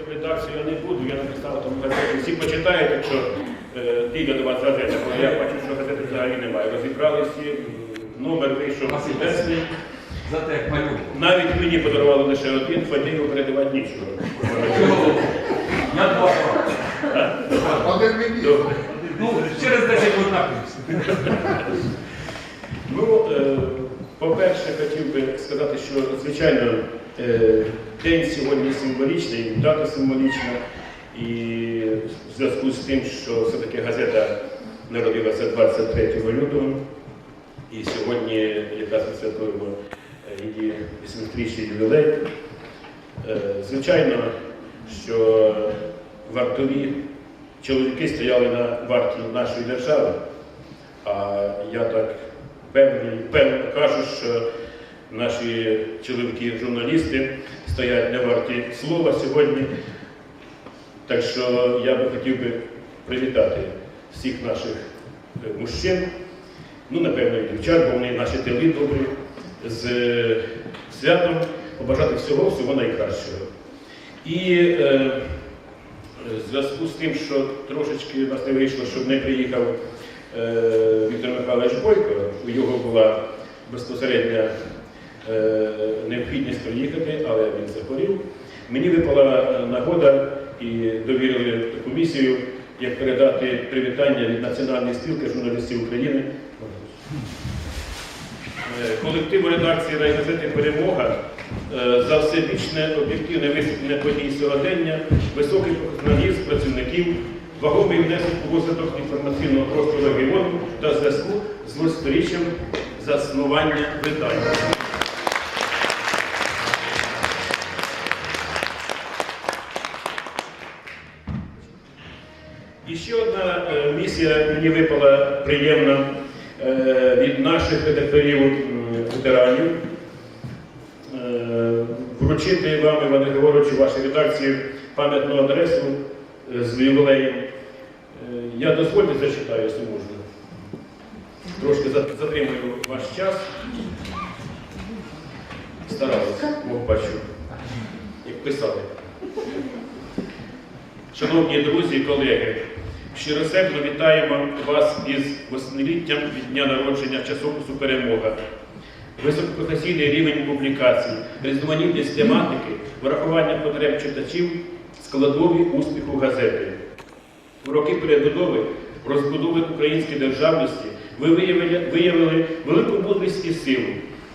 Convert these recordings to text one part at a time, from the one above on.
В редакцію я не буду, я написав там газети. Всі почитають, якщо е, дійде до вас газета, бо я бачу, що газети взагалі немає. Розібрали всі, номер вийшов чудесний. Зате як малюк. Навіть мені подарували лише один, Фадію передавати нічого. Я два. Але мені. Ну, через 10 років напишуть. Ну, е, по-перше, хотів би сказати, що, звичайно, е, день сьогодні символічний, дата символічна, і в зв'язку з тим, що все-таки газета народилася 23 лютого, і сьогодні якраз ми святкуємо е, її 80-річний ювілей. Е, Звичайно, що вартові чоловіки стояли на варті нашої держави. А я так певний, певно кажу, що наші чоловіки-журналісти стоять не варті слова сьогодні. Так що я би хотів би привітати всіх наших е, мужчин, ну, напевно, і дівчат, бо вони наші тили добрі, з е, святом, побажати всього, всього найкращого. І е, в зв'язку з тим, що трошечки нас не вийшло, щоб не приїхав е, Віктор Михайлович Бойко, у його була безпосередня е, необхідність приїхати, але він захворів. Мені випала е, нагода і довірили комісію, як передати привітання від Національної спілки журналістів України. Е, Колективу редакції райгазети Перемога е, за всебічне об'єктивне висвітлення подій сьогодення, високий професіоналізм працівників, вагомий внесок у розвиток інформаційного простору регіону та зв'язку з 200-річчям заснування видання. Одна е, місія мені випала приємна е, від наших редакторів ветеранів. Е, Вручити вам, Іване Григоровичу, вашій редакції пам'ятну адресу з ювілеєм. Я дозвольте зачитаю, якщо можна. Трошки за- затримую ваш час. Старалися, Бог бачу, як писали. Шановні друзі і колеги, щиросердно вітаємо вас із восьмиліттям від дня народження часопису Перемога. Високопрофесійний рівень публікацій, різноманітність тематики, врахування потреб читачів, складові успіху газети. В роки перебудови, розбудови української державності ви виявили, виявили велику мудрість і силу,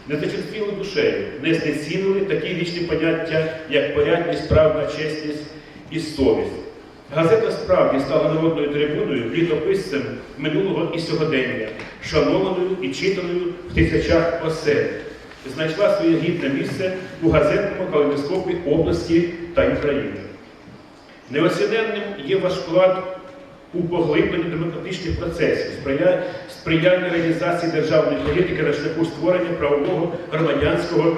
не зачерствіли душею, не знецінили такі вічні поняття, як порядність, правда, чесність і совість. Газета справді стала народною трибуною, літописцем минулого і сьогодення, шанованою і читаною в тисячах осель. Знайшла своє гідне місце у газетному калейдоскопі області та України. Неоціненним є ваш вклад у поглибленні демократичних процесів, сприя- сприяння реалізації державної політики на шляху створення правового громадянського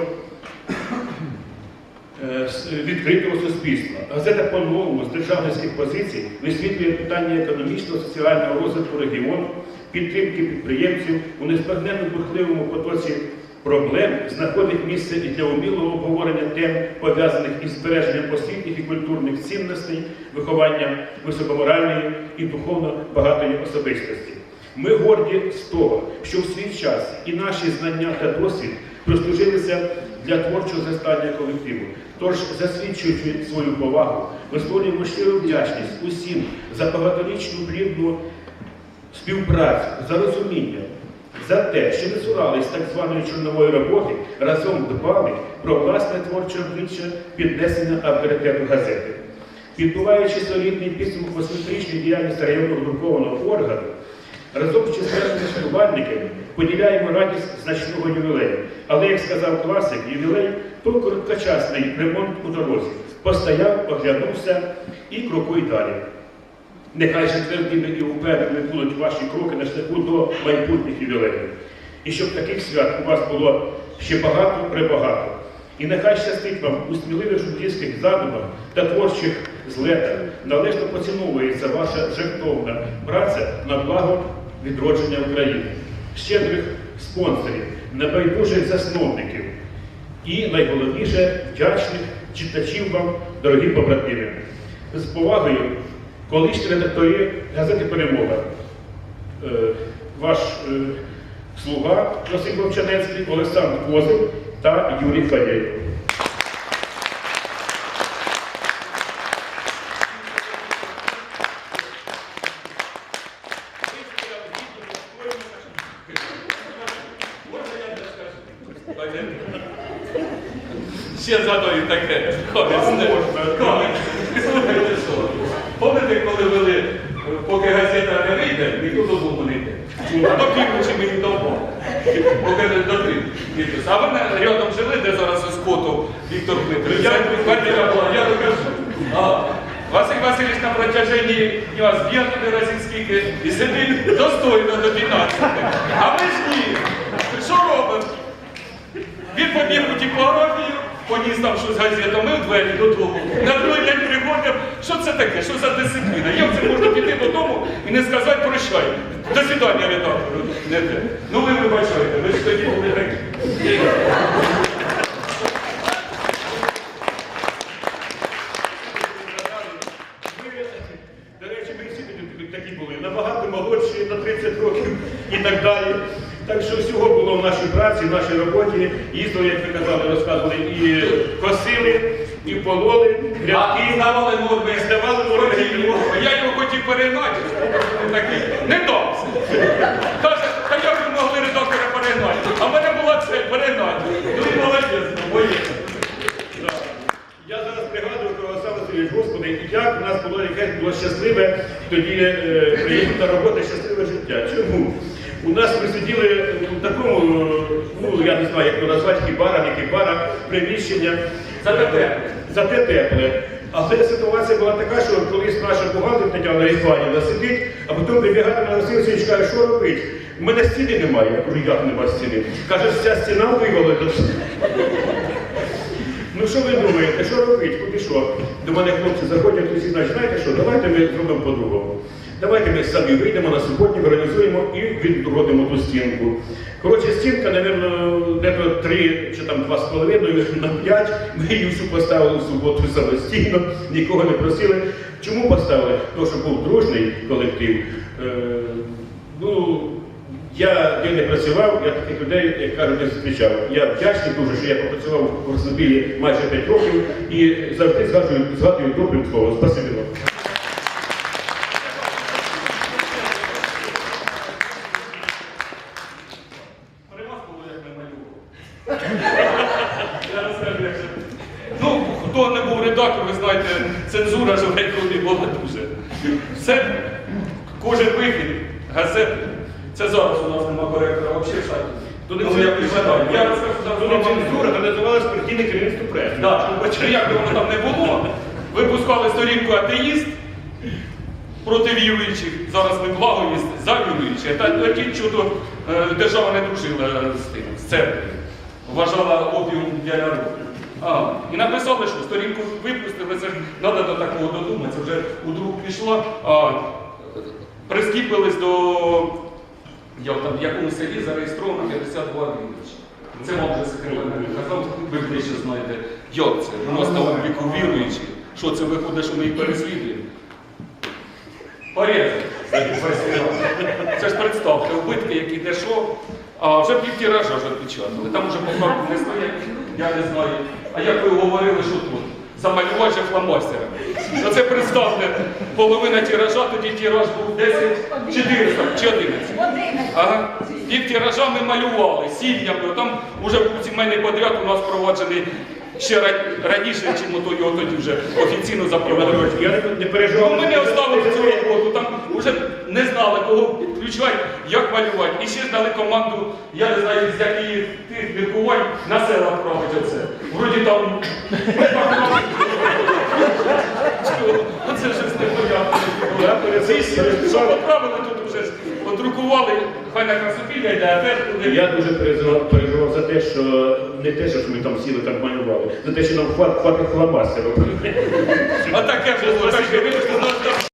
відкритого суспільства. Газета по-новому з державницьких позицій висвітлює питання економічного, соціального розвитку регіону, підтримки підприємців у незбагненно бурхливому потоці проблем знаходить місце і для умілого обговорення тем, пов'язаних із збереженням освітніх і культурних цінностей, вихованням високоморальної і духовно багатої особистості. Ми горді з того, що в свій час і наші знання та досвід прослужилися для творчого зростання колективу. Тож, засвідчуючи свою повагу, висловлюємо щиру вдячність усім за багаторічну плідну співпрацю, за розуміння, за те, що не цурались так званої чорнової роботи, разом дбали про власне творче обличчя піднесення авторитету газети. Підбуваючи солідний підсумок восьмирічної діяльності районного друкованого органу, разом з численними шанувальниками поділяємо радість значного ювілею. Але, як сказав класик, ювілей то короткочасний ремонт у дорозі. Постояв, оглянувся і крокуй далі. Нехай же твердими і впевненими будуть ваші кроки на шляху до майбутніх ювілеїв. І щоб таких свят у вас було ще багато пребагато. І нехай щастить вам у сміливих журналістських задумах та творчих злетах належно поціновується ваша жертовна праця на благо відродження України, щедрих спонсорів, небайдужих засновників і найголовніше вдячних читачів вам, дорогі побратими. З повагою, колишні редактори газети Перемога. Е, Ваш е, слуга Василь Вовчанецький, Олександр Козир та Юрій Фадєєв. Ще згадую таке. Комісне. Слухайте, що? Пам'ятаєте, коли вели, поки газета не вийде, ніхто додому не йде. А до півночі їх довго. Поки не до три. А ви рядом жили, де зараз із коту Віктор Дмитрович. Я квартира була, я докажу. Василь Васильович на протяженні дня зб'єднаний разів скільки і сидить достойно до 12. А ми ж ні. Що робимо? Він побіг у типографію, поніс там щось газетами в двері додому. На другий день приходив, що це таке, що за дисципліна? Як це можна піти додому і не сказати прощай. До свідання, редактору. Ну ви вибачайте, ви ж тоді були такі. Ми, До речі, ми всі такі- такі були, набагато молодші, на 30 років і так далі. Так що всього було в нашій праці, в нашій роботі. Як ви казали, розказували, і косили, і пололи, А грядки. здавали норми. Здавали норми. Я його хотів перегнати, такий, не дався. Каже, та як ви могли редактора перегнати? А в мене була цель перегнати. Ну молодець, боїться. Я зараз пригадую про Олександр Васильович, Господи, як у нас було якесь було щасливе тоді е, приємна робота, щасливе життя. Чому? У нас ми сиділи у такому, е, ну я не знаю, як його назвати, хібара, не хібара, приміщення. Зате тепле. Зате тепле. Але ситуація була така, що колись наша бухгалтер Тетяна Іспанівна сидить, а потім прибігає на Василь Васильович каже, що робить? У мене стіни немає. Я кажу, як нема стіни? Каже, вся стіна вивалилась. Ну що ви думаєте, що робити? Куди що? До мене хлопці заходять і знають, знаєте що, давайте ми зробимо по-другому. Давайте ми самі вийдемо на суботник, організуємо і відродимо ту стінку. Коротше, стінка, мабуть, дето три чи там два з половиною на п'ять. Ми її всю поставили в суботу самостійно, нікого не просили. Чому поставили? Тому що був дружний колектив. Е, ну, я де не працював, я таких людей, як кажуть, не зустрічав. Я вдячний дуже, що я попрацював в Краснобілі майже 5 років і завжди згадую, згадую добрим словом. Спасибі вам. При вас було як не малював. Я розкажу, як це. Ну, хто не був редактор, ви знаєте, цензура ж в районі була дуже. Все, кожен вихід, газети. Це зараз у нас нема коректора взагалі в сайті. Туди Ну, я прочитаю. Я зараз Тут цензура, то називалась партійне керівництво преси. Да, чи як би воно там не було, випускали сторінку атеїст проти віруючих, зараз ми благовість за віруючих. Та тоді чудо е, держава не дружила з тим, з церквою. Вважала опіум для народу. А, і написали, що сторінку випустили, це ж треба до такого додуматися, вже у друг пішло, а прискіпились до я там в якому селі зареєстровано 52 віруючі. Це вам вже секретар казав, ви ближче знаєте, як це? У нас на обліку віруючі. Що це виходить, що ми їх переслідуємо? Порізали. Це ж представте, вбитки, які де що, а вже пів тиража вже печатали. Там уже по факту не стоять, я не знаю. А як ви говорили, що тут? Замалювати же фломастером. Ну це представте, половина тиража, тоді тираж був 10, 400 чи 11. Ага. Пів тиража ми малювали сім'ями. Там вже був сімейний подряд у нас проваджений ще ра- раніше, чим ото його тоді вже офіційно запровадили. Я не, не Ну, переживав. ми не оставили цю роботу, там вже не знали, кого підключати, як малювати. І ще ж дали команду, я не знаю, з яких тих міркувань на села править оце. Вроді там. Оце щось. Я всі, що поправили тут вже ж, подрукували, хай на красопілля йде, а тепер туди. Я дуже переживав, переживав за те, що не те, що ж ми там сіли так малювали, за те, що нам хват, хватить фломастеру. А таке вже було, так, ви там